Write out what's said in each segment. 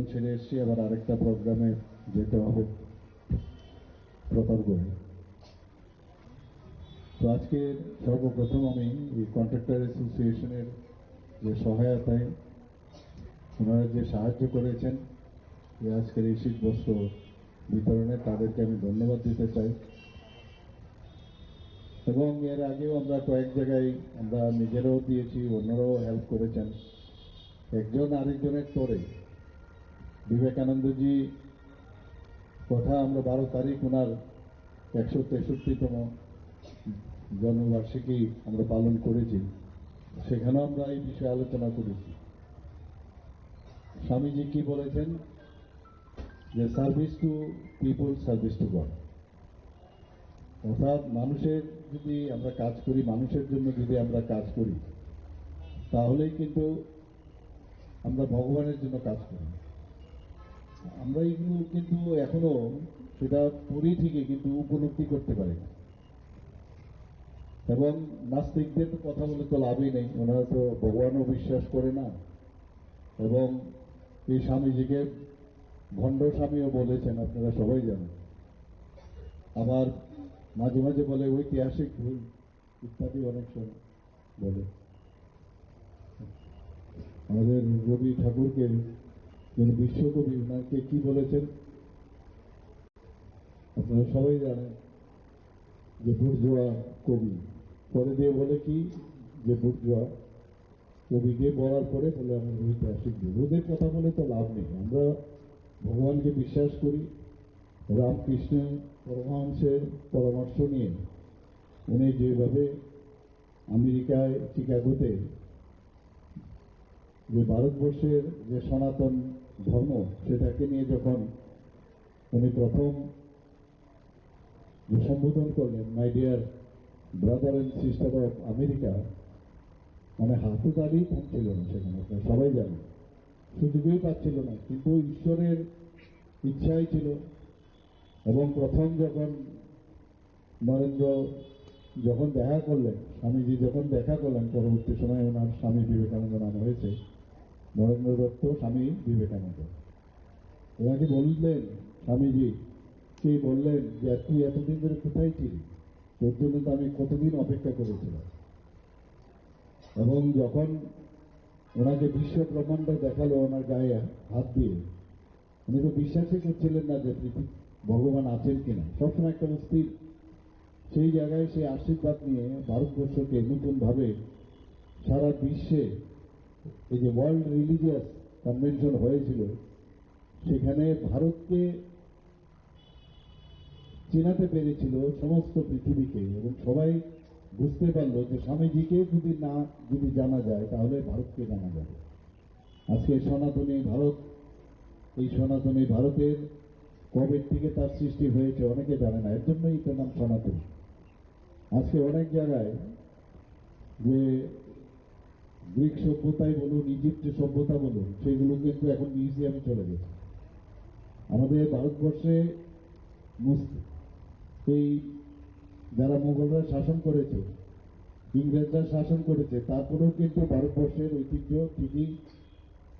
Programme ছেড়ে এসেছি আবার আরেকটা প্রোগ্রামে যেতে হবে। প্রতাপগড়ে। তো আজকে সর্বপ্রথম আমি এই কন্ট্রাক্টর অ্যাসোসিয়েশনের যে সহায়তায় ওনারা যে সাহায্য করেছেন আজকের এই শীত বস্ত্র বিতরণে, তাদেরকে আমি ধন্যবাদ দিতে চাই। এবং এর আগেও আমরা কয়েক জায়গায় আমরা নিজেরাও দিয়েছি, অন্যরাও হেল্প করেছেন। একজন আরেকজনের তোরে। বিবেকানন্দজি কথা আমরা বারো তারিখ ওনার একশো তেষট্টিতম জন্মবার্ষিকী আমরা পালন করেছি। সেখানেও আমরা এই বিষয়ে আলোচনা করেছি। স্বামীজি কি বলেছেন? যে service to people service to God অর্থাৎ মানুষের যদি আমরা কাজ করি, মানুষের জন্য যদি আমরা কাজ করি, তাহলেই কিন্তু আমরা ভগবানের জন্য কাজ করি। আমরা এগুলো কিন্তু এখনও সেটা পুরী থেকে কিন্তু উপলব্ধি করতে পারি না। এবং নাস্তিকদের তো কথা বলে তো লাভই নেই, ওনারা তো ভগবানও বিশ্বাস করে না। এবং এই স্বামীজিকে ভণ্ড স্বামীও বলেছেন, আপনারা সবাই জানেন। আবার মাঝে মাঝে বলে ঐতিহাসিক ভুল ইত্যাদি অনেক সময় বলে। আমাদের রবি ঠাকুরকে যিনি বিশ্বকবি ওনাকে কি বলেছেন? আপনারা সবাই জানেন যে বুর্জোয়া কবি। পরে দিয়ে বলে কি? যে বুর্জোয়া কবিকে বলার পরে বলে আমার ঐতিহাসিক যুগ ওদের কথা বলে তো লাভ নেই। আমরা ভগবানকে বিশ্বাস করি, রামকৃষ্ণ পরমহংসের পরামর্শ নিয়ে। উনি যেভাবে আমেরিকায় চিকাগোতে যে ভারতবর্ষের যে সনাতন ধর্ম, সেটাকে নিয়ে যখন উনি প্রথম সম্বোধন করলেন my dear brother and sister of America মানে হাতে দাঁড়িয়ে থাকছিল না সেখানে সবাই জানেন। সুযোগই পাচ্ছিল না, কিন্তু ঈশ্বরের ইচ্ছাই ছিল। এবং প্রথম যখন নরেন্দ্র যখন দেখা করলেন, স্বামীজি যখন দেখা করলেন, পরবর্তী সময়ে ওনার স্বামী বিবেকানন্দ নাম হয়েছে নরেন্দ্র দত্ত, স্বামী বিবেকানন্দ। ওনাকে বললেন, স্বামীজি সে বললেন যে তুই এতদিন ধরে কোথায় ছিলি তোর জন্য তো আমি কতদিন অপেক্ষা করেছিলাম। এবং যখন ওনাকে বিশ্ব ব্রহ্মাণ্ড দেখাল ওনার গায়ে হাত দিয়ে, উনি তো বিশ্বাসই করছিলেন না যে ভগবান আছেন কিনা। সবসময় একটা অস্থির সেই জায়গায় সেই আশীর্বাদ নিয়ে ভারতবর্ষকে নতুনভাবে সারা বিশ্বে এই যে ওয়ার্ল্ড রিলিজিয়াস কনভেনশন হয়েছিল, সেখানে ভারতকে চেনাতে পেরেছিল সমস্ত পৃথিবীকে এবং সবাই বুঝতে পারল যে স্বামীজিকে যদি না, যদি জানা যায়, তাহলে ভারতকে জানা যাবে। আজকে সনাতনী ভারত, এই সনাতনী ভারতের কবে থেকে তার সৃষ্টি হয়েছে, অনেকে জানে না, এর জন্যই তার নাম সনাতনী। আজকে অনেক জায়গায় যে গ্রিক সভ্যতাই বলুন ইজিপ্টের সভ্যতা বলুন সেগুলো কিন্তু এখন মিউজিয়ামে চলে গেছে। আমাদের ভারতবর্ষে এই যারা মোগলরা শাসন করেছে, ইংরেজরা শাসন করেছে, তারপরেও কিন্তু ভারতবর্ষের ঐতিহ্য ঠিকই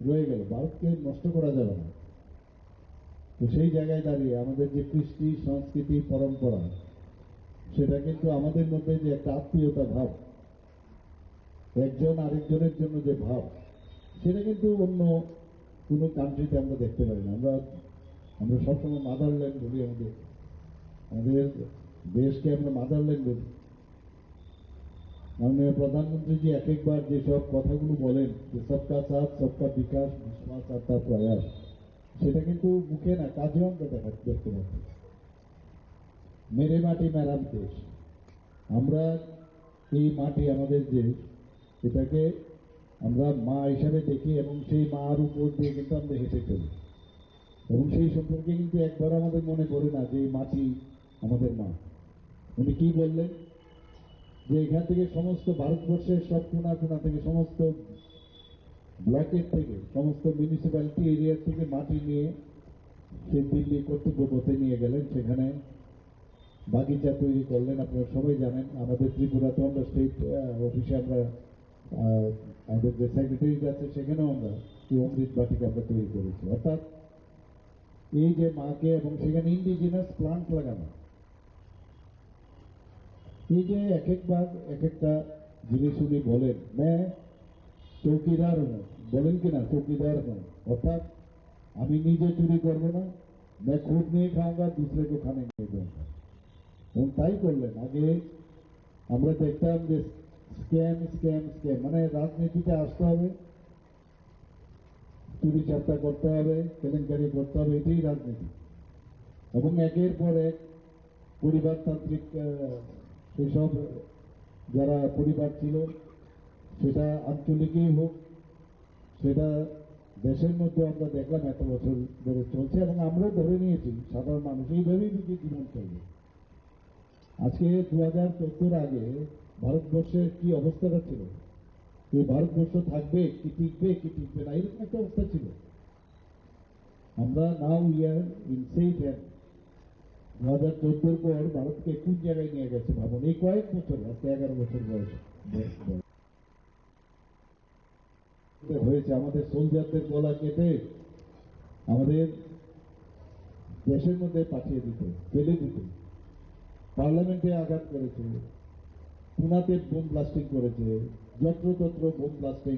রয়ে গেল। ভারতকে নষ্ট করা যাবে না। তো সেই জায়গায় দাঁড়িয়ে আমাদের যে কৃষ্টি, সংস্কৃতি, পরম্পরা, সেটা কিন্তু আমাদের মধ্যে যে একটা আত্মীয়তা ভাব একজন আরেকজনের জন্য যে ভাব, সেটা কিন্তু অন্য কোনো কান্ট্রিতে আমরা দেখতে পারি না। আমরা আমরা সবসময় মাদারল্যান্ড বলি আমাদের। আমাদের দেশকে আমরা মাদারল্যান্ড বলি। মাননীয় প্রধানমন্ত্রী যে এক একবার যেসব কথাগুলো বলেন, যে সবকা সাথ, সবকা বিকাশ, বিশ্বাস আর তার প্রয়াস, সেটা কিন্তু মুখে না কাজেও আমরা দেখা, দেখতে পাচ্ছি। মেরে মাটি, মেরাম দেশ। আমরা এই মাটি আমাদের দেশ এটাকে আমরা মা হিসাবে দেখি এবং সেই মার উপর দিয়ে কিন্তু আমরা হেঁটে চলি। এবং সেই সম্পর্কে কিন্তু একবার আমাদের মনে পড়ে না যে এই মাটি আমাদের মা। উনি কি বললেন? যে এখান থেকে সমস্ত ভারতবর্ষের সব কোনা কোনা থেকে সমস্ত ব্লকের থেকে, সমস্ত মিউনিসিপ্যালিটি এরিয়া থেকে মাটি নিয়ে সে দিল্লি কর্তৃপক্ষতে নিয়ে গেলেন। সেখানে বাগিচা তৈরি করলেন। আপনারা সবাই জানেন, আমাদের ত্রিপুরাতে আমরা স্টেট অফিসে আমরা আমাদের যে সেক্রেটারি আছে সেখানেও আমরা এই অমৃত বাটিকা আমরা তৈরি করেছি অর্থাৎ এই যে মাকে এবং সেখানে ইন্ডিজিনাস প্লান্ট লাগানো এই যে এক একবার এক একটা জিনিস উনি বলেন मैं চৌকিদার হूं বলেন কিনা চৌকিদার हूं অর্থাৎ আমি নিজে চুরি করবো না मैं खुद नहीं खाऊंगा दूसरे को खाने नहीं दूंगा এবং তাই করলেন আগে আমরা দেখতাম যে স্ক্যাম স্ক্যাম স্ক্যাম মানে রাজনীতিতে আসতে হবে, চুরি চাপটা করতে হবে, কেলেঙ্কারি করতে হবে, এটাই রাজনীতি। এবং একের পর এক পরিবারতান্ত্রিক সেসব যারা পরিবার ছিল, সেটা আঞ্চলিকই হোক, সেটা দেশের মধ্যে আমরা দেখলাম এত বছর ধরে চলছে এবং আমরাও ধরে নিয়েছি, সাধারণ মানুষ এইভাবেই যদি জীবন চলবে। আজকে দু হাজার আগে ভারতবর্ষের কি অবস্থাটা ছিল? এই ভারতবর্ষ থাকবে কি টিকবে কি টিকবে না? এরকম একটা অবস্থা ছিল। আমরা নাও ইয়ার ইন সেই হ্যান্ড দু হাজার চোদ্দোর পর ভারতকে কোন জায়গায় নিয়ে গেছে ভাবুন? এই কয়েক বছর, আজকে এগারো বছর বয়স। হয়েছে আমাদের সোলজারদের গলা কেটে আমাদের দেশের মধ্যে পাঠিয়ে দিতে, ফেলে দিতে। পার্লামেন্টে আঘাত করেছে। পুনাতে বোম ব্লাস্টিং করেছে, যত্রতত্র bomb blasting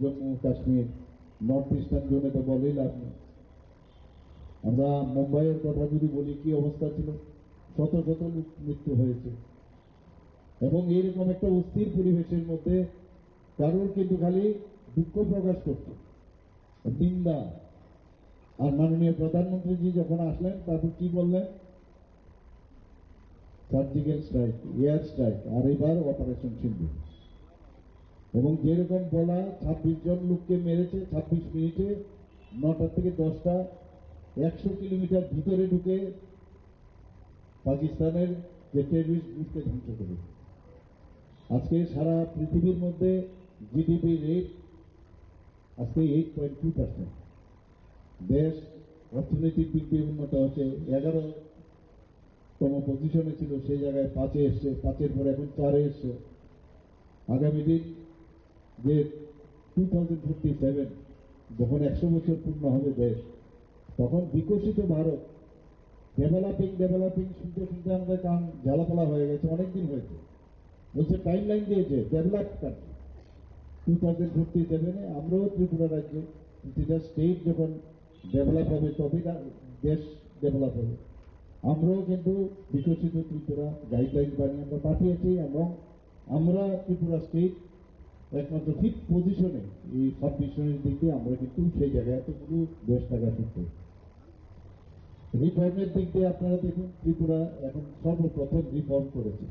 Jammu Kashmir, north eastern জোনে তো বলেই লাভ নেই। আমরা মুম্বাইয়ের কথা যদি বলি, কি অবস্থা ছিল? শত শত মৃত্যু হয়েছে। এবং এইরকম একটা অস্থির পরিবেশের মধ্যে কারোর কিন্তু খালি দুঃখ প্রকাশ করছে নিন্দা আর মাননীয় প্রধানমন্ত্রীজি যখন আসলেন, তারপর কি বললেন? সার্জিক্যাল স্ট্রাইক এয়ার স্ট্রাইক আর এবার অপারেশন সিন্ধু এবং যেরকম বলা, ছাব্বিশ জন লোককে মেরেছে, ছাব্বিশ মিনিটে নটা থেকে দশটা, একশো কিলোমিটার ভিতরে ঢুকে পাকিস্তানের যে টেরিস্ট গ্রুপকে ধ্বংস করেছে আজকে সারা পৃথিবীর মধ্যে জিডিপি রেট আজকে এইট পয়েন্ট টু পার্সেন্ট দেশ অর্থনৈতিক দিক দিয়ে উন্নত হচ্ছে, এগারো তম পজিশনে ছিল, সেই জায়গায় পাঁচে এসছে, পাঁচের পর এখন চারে এসছে। আগামী দিন যে টু থাউজেন্ড ফিফটি সেভেন যখন একশো বছর পূর্ণ হবে দেশ, তখন বিকশিত ভারত ডেভেলপিং ডেভেলপিং শুনতে শুনতে আমাদের কান জ্বালাপালা হয়ে গেছে, অনেকদিন হয়েছে। বলছে টাইম লাইন দিয়েছে develop country two thousand fifty সেভেনে আমরাও ত্রিপুরা রাজ্যে, প্রতিটা স্টেট যখন ডেভেলপ হবে, তবেই না দেশ ডেভেলপ হবে। আমরাও কিন্তু বিকশিত ত্রিপুরা গাইডলাইন বানিয়ে আমরা পাঠিয়েছি এবং আমরা ত্রিপুরা স্টেট একমাত্র ফিফ পজিশনে এই সব মিশনের দিক দিয়ে আমরা কিন্তু সেই জায়গায় এতগুলো দেশ টাকা সত্য রিফর্মের দিক দিয়ে আপনারা দেখুন, ত্রিপুরা এখন সর্বপ্রথম রিফর্ম করেছে।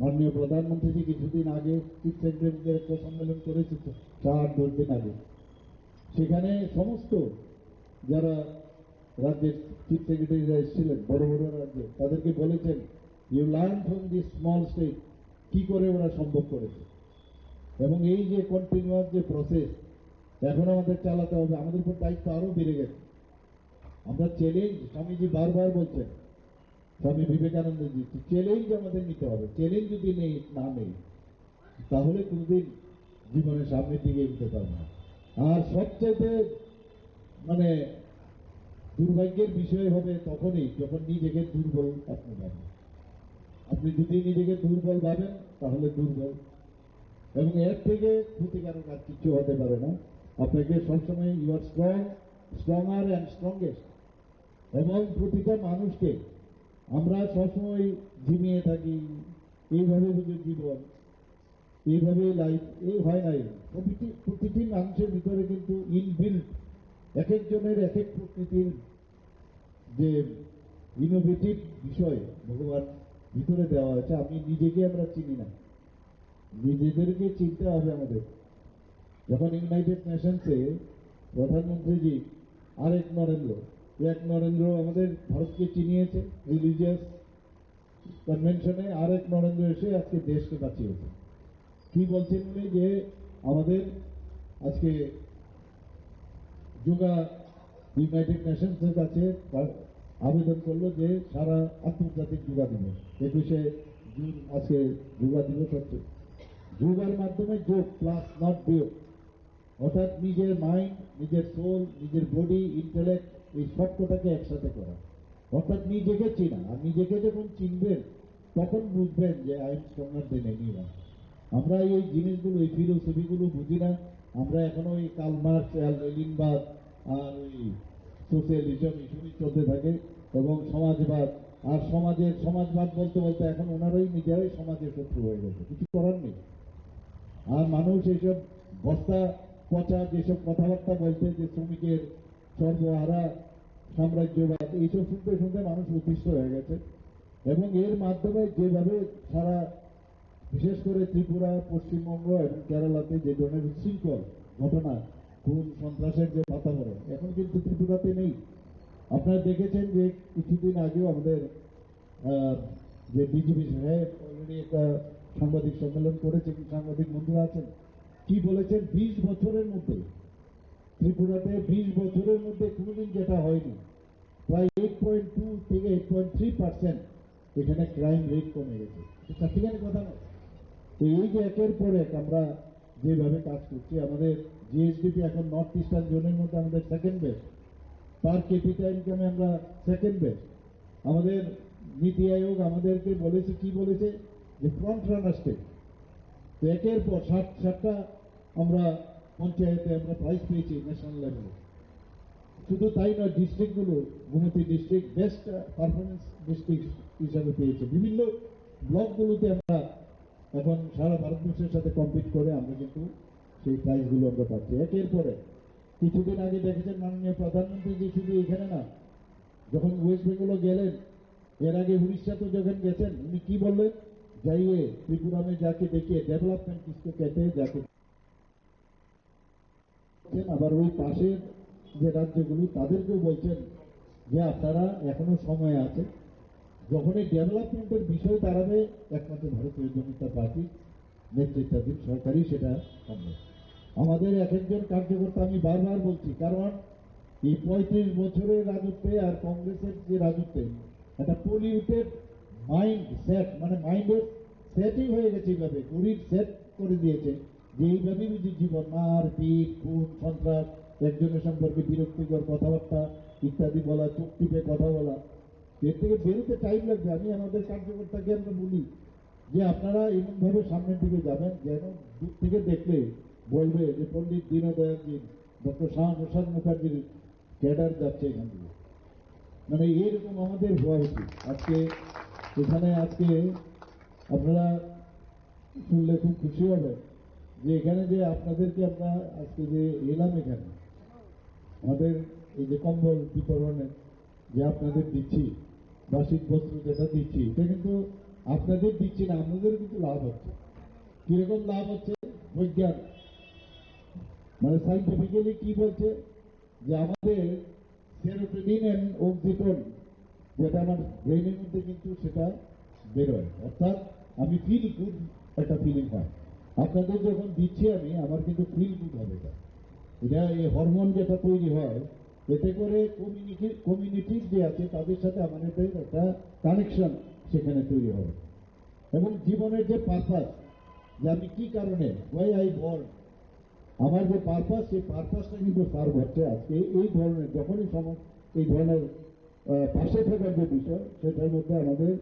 মাননীয় প্রধানমন্ত্রীজি কিছুদিন আগে চিফ সেক্রেটারিদের একটা সম্মেলন করেছে, চার দশ দিন আগে। সেখানে সমস্ত যারা রাজ্যের চিফ সেক্রেটারিরা এসেছিলেন, বড় বড় রাজ্যে, তাদেরকে বলেছেন you learn from this small state কি করে ওরা সম্ভব করেছে? এবং এই যে কন্টিনিউয়াস যে প্রসেস এখন আমাদের চালাতে হবে, আমাদের উপর দায়িত্ব আরও বেড়ে গেছে। আমরা চ্যালেঞ্জ স্বামীজি বারবার বলছেন, স্বামী বিবেকানন্দজি চ্যালেঞ্জ আমাদের নিতে হবে চ্যালেঞ্জ যদি নেই, না নেই, তাহলে কোনদিন জীবনের সামনের দিকে এগোতে পারবে না। আর সবচাইতে মানে দুর্ভাগ্যের বিষয় হবে তখনই যখন নিজেকে দুর্বল আপনি ভাবেন। আপনি যদি নিজেকে দুর্বল ভাবেন, তাহলে দুর্বল। এবং এর থেকে ক্ষতিকারক আর কিছু হতে পারে না। আপনাকে সবসময় you are strong stronger and strongest এবং প্রতিটা মানুষকে আমরা সবসময় ঝিমিয়ে থাকি, এইভাবে বুঝে জীবন, এইভাবে লাইফ এই হয় নাই। প্রতিটি প্রতিটি মানুষের ভিতরে কিন্তু ইনবিল্ট এক একজনের এক এক প্রকৃতির যে ইনোভেটিভ বিষয় ভগবান ভিতরে দেওয়া হয়েছে আমি নিজেকে আমরা চিনি না। নিজেদেরকে চিনতে হবে আমাদের। যখন ইউনাইটেড নেশনসে প্রধানমন্ত্রীজি আরেক নরেন্দ্র এক নরেন্দ্র আমাদের ভারতকে চিনিয়েছে রিলিজিয়াস কনভেনশনে আরেক নরেন্দ্র এসে আজকে দেশকে বাঁচিয়েছে। কি বলছেন উনি যে আমাদের আজকে যোগা ইউনাইটেড নেশনসের কাছে আবেদন করল যে সারা আন্তর্জাতিক যোগা দিবস। একুশে জুন আজকে যোগা দিবস হচ্ছে। যোগার মাধ্যমে যোগ প্লাস নট বিয়োগ। অর্থাৎ নিজের মাইন্ড নিজের সোল নিজের বডি ইন্টেলেক্ট এই সবকটাকে একসাথে করা। অর্থাৎ নিজেকে চিনা আর নিজেকে যখন চিনবেন, তখন বুঝবেন যে আই এম স্ট্রঙ্গার দেন আমরা এই জিনিসগুলো, এই ফিলোসফিগুলো বুঝি না। আমরা এখন ওই কালমার্কস লেলিনবাদ আর ওই সোশ্যালিজম এসবই চলতে থাকে এবং সমাজবাদ। আর সমাজের, সমাজবাদ বলতে বলতে এখন ওনারাই, নিজেরাই সমাজের শত্রু হয়ে গেছে। কিছু করার নেই। আর মানুষ এইসব বস্তা, পচা যেসব কথাবার্তা বলছে যে শ্রমিকের সর্বহারা, সাম্রাজ্যবাদ, এইসব শুনতে শুনতে মানুষ উদ্দিষ্ট হয়ে গেছে। এবং এর মাধ্যমে যেভাবে সারা বিশেষ করে ত্রিপুরা, পশ্চিমবঙ্গ এবং কেরালাতে যে ধরনের উচ্ছৃঙ্খল ঘটনা, খুন, সন্ত্রাসের যে বাতাবরণ, এখন কিন্তু ত্রিপুরাতে নেই। আপনারা দেখেছেন যে কিছুদিন আগেও আমাদের যে বিজেপি সাহেব অলরেডি একটা সাংবাদিক সম্মেলন করেছে, কি সাংবাদিক বন্ধুরা আছেন? কি বলেছেন? বিশ বছরের মধ্যে, ত্রিপুরাতে বিশ বছরের মধ্যে কোনোদিন যেটা হয়নি। প্রায় এইট পয়েন্ট টু থেকে এইট পয়েন্ট থ্রি পার্সেন্ট এখানে ক্রাইম রেট কমে গেছে। চাকরিখানি কথা নয় এই যে একের পর এক আমরা যেভাবে কাজ করছি, আমাদের জিএসডিপি এখন নর্থ ইস্টার্ন জোনের মধ্যে আমাদের সেকেন্ড বেস্ট পার ক্যাপিটা ইনকামে আমরা সেকেন্ড বেস্ট আমাদের নীতি আয়োগ আমাদেরকে বলেছে, কি বলেছে? যে ফ্রন্ট রানার স্টেট তো একের পর ষাট, ষাটটা আমরা পঞ্চায়েতে আমরা প্রাইজ পেয়েছি ন্যাশনাল লেভেলে শুধু তাই নয় ডিস্ট্রিক্টগুলো Gomati district best performance district হিসাবে পেয়েছে। বিভিন্ন ব্লকগুলোতে আমরা এখন সারা ভারতবর্ষের সাথে কম্পিট করে আমরা কিন্তু সেই প্রাইজগুলো আমরা পাচ্ছি। একের পরে, কিছুদিন আগে দেখেছেন মাননীয় যে শুধু এখানে না, যখন ওয়েস্ট বেঙ্গলও গেলেন, এর আগে উড়িষ্যাতে যখন গেছেন, উনি কি বললেন? যাইয়ে ত্রিপুরামে যাকে দেখিয়ে ডেভেলপমেন্ট কিছু কেটে, যাকে আবার ওই পাশের যে রাজ্যগুলি, তাদেরকেও বলছেন যে আপনারা এখনও সময় আছে যখন এই ডেভেলপমেন্টের বিষয় দাঁড়াবে একমাত্র ভারতীয় জনতা পার্টি নেতৃত্বাধীন সরকারই সেটা সম্ভব আমাদের এক একজন কার্যকর্তা আমি বারবার বলছি, কারণ এই পঁয়ত্রিশ বছরের রাজত্বে আর কংগ্রেসের যে রাজত্বে একটা পলিউটেড মাইন্ড সেট মানে মাইন্ডের সেটই হয়ে গেছে এইভাবে গরিব সেট করে দিয়েছে, যে এইভাবেই যদি জীবন, মার, পিট, খুন, সন্ত্রাস, একজনের সম্পর্কে বিরক্তিকর কথাবার্তা ইত্যাদি বলা টিপে কথা বলা এর থেকে বেরোতে টাইম লাগবে। আমি আমাদের কার্যকর্তাকে আমরা বলি যে আপনারা এমনভাবে সামনের দিকে যাবেন যেন দূর থেকে দেখলে বলবে যে পণ্ডিত দীনদয়াল দিন ডক্টর শ্যামাপ্রসাদ মুখার্জির ক্যাডার যাচ্ছে এখান থেকে। মানে এইরকম আমাদের হওয়া উচিত। আজকে এখানে আজকে আপনারা শুনলে খুব খুশি হবে যে এখানে যে আপনাদেরকে আমরা আজকে যে এলাম এখানে, আমাদের এই যে কম্বল বিতরণের যে আপনাদের দিচ্ছি বা শীতবস্ত্র যেটা দিচ্ছি, এটা কিন্তু আপনাদের দিচ্ছি না আমাদের কিন্তু লাভ হচ্ছে। কীরকম লাভ হচ্ছে? বৈজ্ঞান মানে সাইন্টিফিক্যালি কি বলছে? যে আমাদের সেরোটোনিন অ্যান্ড অক্সিটোন যেটা আমার ব্রেনের মধ্যে কিন্তু সেটা বেরোয়। অর্থাৎ আমি ফিল গুড একটা ফিলিং হয়। আপনাদের যখন দিচ্ছি আমি, আমার কিন্তু ফিল গুড হবে এটা। এটা এই হরমোন যেটা তৈরি হয় এতে করে কমিউনিটি কমিউনিটির যে আছে, তাদের সাথে আমাদের একটা কানেকশন সেখানে তৈরি হবে। এবং জীবনের যে পারপাস যে আমি কি কারণে ওয়াই আই বর্ন আমার যে পারপাস সেই পারপাসটা কিন্তু সার্ভ হচ্ছে আজকে। এই ধরনের, যখনই সম, এই ধরনের পাশে থাকার যে বিষয়, সেটার মধ্যে আমাদের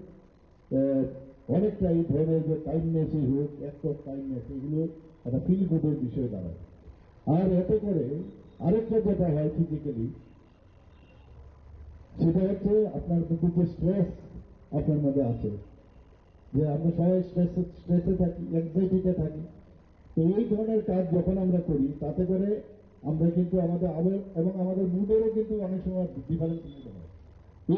অনেকটা এই ধরনের যে কাইন্ডনেসই হোক অ্যাক্ট কাইন্ডনেস এগুলো একটা ফিল গুডের বিষয় দাঁড়ায়। আর এতে করে আরেকটা যেটা হয় ফিজিক্যালি সেটা হচ্ছে আপনার মধ্যে যে স্ট্রেস আপনার মধ্যে আছে। যে আমরা সবাই স্ট্রেসে স্ট্রেসে থাকি অ্যাংজাইটিতে থাকি। তো এই ধরনের কাজ যখন আমরা করি, তাতে করে আমরা কিন্তু আমাদের আবেগ এবং আমাদের মুডেরও কিন্তু অনেক সময় ডিফারেন্স হয়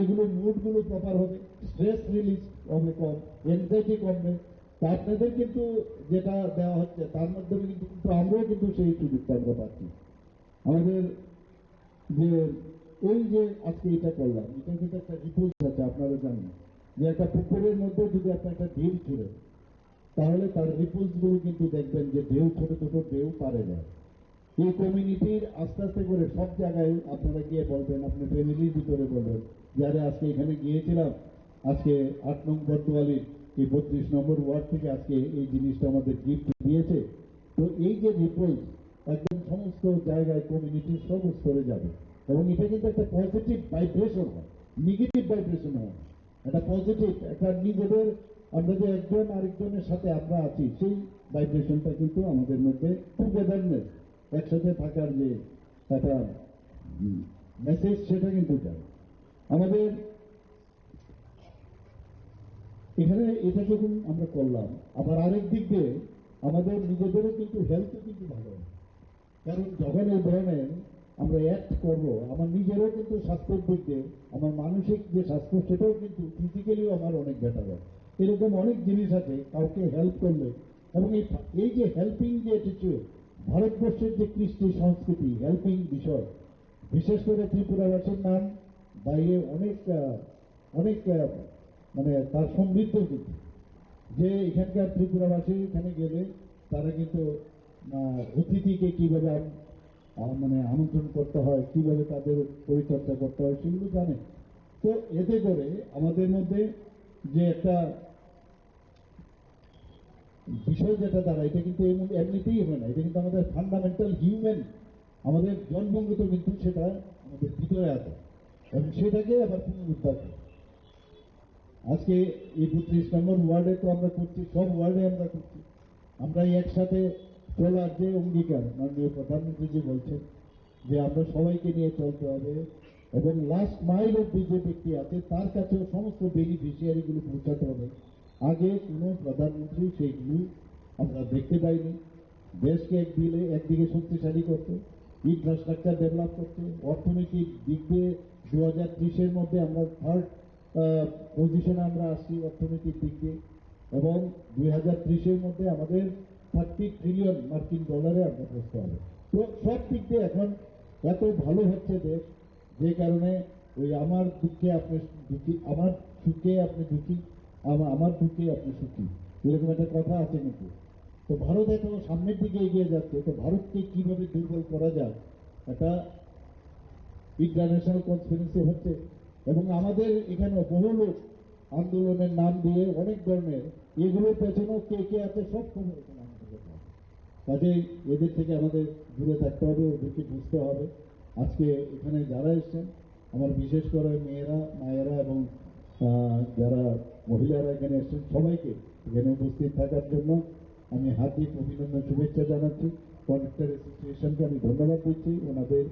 এইগুলো মুডগুলো প্রপার হবে স্ট্রেস রিলিজ হবে কম অ্যাংজাইটি কমবে। তা আপনাদের কিন্তু যেটা দেওয়া হচ্ছে, তার মাধ্যমে কিন্তু আমরাও কিন্তু সেই সুযোগটা আমরা পাচ্ছি। আমাদের যে, এই যে আজকে এটা করলাম, এটা কিন্তু একটা রিপোর্ট আছে আপনারা জানেন। যে একটা পুকুরের মধ্যে যদি আপনি একটা ঢিল ছুড়েন তাহলে তার রিপোর্টগুলো কিন্তু দেখবেন যে ঢেউ ছোট ছোট ঢেউ পারে যায় এই কমিউনিটির আস্তে আস্তে করে সব জায়গায় আপনারা গিয়ে বলবেন আপনার ফ্যামিলির ভিতরে বলবেন, যারা আজকে এখানে গিয়েছিলাম, আজকে আট নং বর্দোয়ালির এই বত্রিশ নম্বর ওয়ার্ড থেকে আজকে এই জিনিসটা আমাদের গিফট দিয়েছে। তো এই যে রিপোর্ট একদম সমস্ত জায়গায় কমিউনিটির সব স্তরে যাবে। এবং এটা কিন্তু একটা পজিটিভ ভাইব্রেশন হয় নেগেটিভ ভাইব্রেশন হয়। একটা পজিটিভ একটা নিজেদের, আমরা যে একজন আরেকজনের সাথে আমরা আছি, সেই ভাইব্রেশনটা কিন্তু আমাদের মধ্যে টুগেদারনেস একসাথে থাকার যে একটা মেসেজ সেটা কিন্তু যায়। আমাদের এখানে এটা যখন আমরা করলাম, আবার আরেক দিক দিয়ে আমাদের নিজেদেরও কিন্তু হেলথও কিন্তু ভালো। কারণ যখন এই ধরনের আমরা অ্যাক্ট করব, আমার নিজেরও কিন্তু স্বাস্থ্যের দিক দিয়ে, আমার মানসিক যে স্বাস্থ্য, সেটাও কিন্তু ফিজিক্যালিও আমার অনেক বেটার হয়। এরকম অনেক জিনিস আছে, কাউকে হেল্প করলে। এবং এই এই যে হেল্পিং যে অ্যাটিচিউড ভারতবর্ষের যে কৃষ্টি সংস্কৃতি হেল্পিং বিষয়, বিশেষ করে ত্রিপুরাবাসীর নাম, বাইরে অনেক অনেক মানে তার সমৃদ্ধ কিন্তু। যে এখানকার ত্রিপুরাবাসী এখানে গেলে, তারা কিন্তু অতিথিকে কীভাবে মানে আমন্ত্রণ করতে হয়, কীভাবে তাদের পরিচর্যা করতে হয়, সেগুলো জানে। তো এতে করে আমাদের মধ্যে যে একটা বিষয় যেটা দ্বারা এটা কিন্তু এমনি- এমনিতেই হবে না। এটা কিন্তু আমাদের ফান্ডামেন্টাল হিউম্যান আমাদের জন্মগত কিন্তু সেটা আমাদের ভিতরে আছে এবং সেটাকে আবার পুনরুদ্ধার করে। আজকে এই বত্রিশ নম্বর ওয়ার্ডে তো আমরা করছি, সব ওয়ার্ডে আমরা করছি। আমরা একসাথে চলার যে অঙ্গীকার মাননীয় প্রধানমন্ত্রী যে বলছেন যে আমরা সবাইকে নিয়ে চলতে হবে এবং লাস্ট মাইল অব্দি যে ব্যক্তি আছে, তার কাছেও সমস্ত বেনিফিশিয়ারিগুলো পৌঁছাতে হবে। আগে কোনো প্রধানমন্ত্রী সেইগুলো আমরা দেখতে পাইনি। দেশকে একদিকে একদিকে শক্তিশালী করতে ইনফ্রাস্ট্রাকচার ডেভেলপ করতে, অর্থনৈতিক দিক দিয়ে দু হাজার ত্রিশের মধ্যে আমরা থার্ড পজিশনে আমরা আসছি অর্থনৈতিক দিক দিয়ে। এবং দুই হাজার ত্রিশের মধ্যে আমাদের থার্টি ট্রিলিয়ন মার্কিন ডলারে আমরা পৌঁছতে হবে তো সব দিক দিয়ে এখন এত ভালো হচ্ছে দেশ যে কারণে ওই আমার দুঃখে আপনি দুঃখী, আমার সুখে আপনি দুঃখী আমার দুঃখে আপনি সুখী। এরকম একটা কথা আছে কিন্তু তো ভারত এত সামনের দিকে এগিয়ে যাচ্ছে, তো ভারতকে কীভাবে দুর্বল করা যায়? এটা ইন্টারন্যাশনাল কনফারেন্সে হচ্ছে, এবং আমাদের এখানে বহু লোক আন্দোলনের নাম দিয়ে অনেক ধরনের, এগুলোর পেছনেও কে কে আছে সব খবর এখানে আমাদের কাছে আছে। কাজেই এদের থেকে আমাদের দূরে থাকতে হবে, ওদেরকে বুঝতে হবে। আজকে এখানে যারা এসছেন, আমার বিশেষ করে মেয়েরা, মায়েরা এবং যারা মহিলারা এখানে এসছেন, সবাইকে এখানে উপস্থিত থাকার জন্য আমি হার্দিক অভিনন্দন শুভেচ্ছা জানাচ্ছি। কন্ট্রাক্টর অ্যাসোসিয়েশনকে আমি ধন্যবাদ দিচ্ছি। ওনাদের